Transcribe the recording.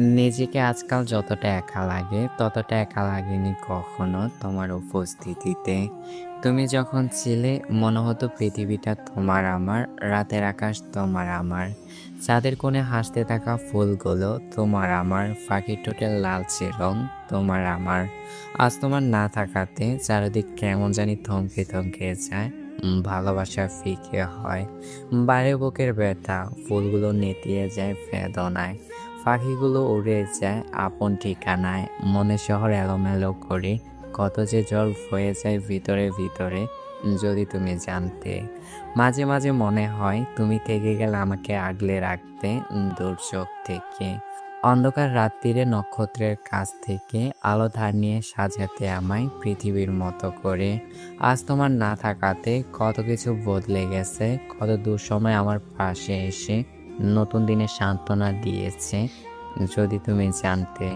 নিজেকে আজকাল যতটা একা লাগে, ততটা একা লাগেনি কখনো তোমার উপস্থিতিতে। তুমি যখন ছিলে, মনে হতো পৃথিবীটা তোমার আমার, রাতের আকাশ তোমার আমার। চাঁদের কোণে হাসতে থাকা ফুলগুলো তোমার আমার পাখির ঠোঁটের লালচে রং তোমার আমার। আজ তোমার না থাকাতে চারিদিক কেমন জানি থমকে থমকে যায়, ভালোবাসা ফিকে হয়। বাড়ির বুকের ব্যথা, ফুলগুলো নেতিয়ে যায় বেদনায়। পাখিগুলো উড়ে যায় আপন ঠিকানায়। মনে শহর এলোমেলো করে। কত যে জল হয়ে যায় ভিতরে ভিতরে, যদি তুমি জানতে। মাঝে মাঝে মনে হয়, তুমি থেকে গেলে আমাকে আগলে রাখতে দুর্যোগ থেকে। অন্ধকার রাত্রিরে নক্ষত্রের কাছ থেকে আলো ধার নিয়ে সাজাতে আমায় পৃথিবীর মতো করে। আজ তোমার না থাকাতে কত কিছু বদলে গেছে, কত দুঃসময় আমার পাশে এসে নতুন দিনের সান্ত্বনা দিয়েছে। যদি তুমি জানতে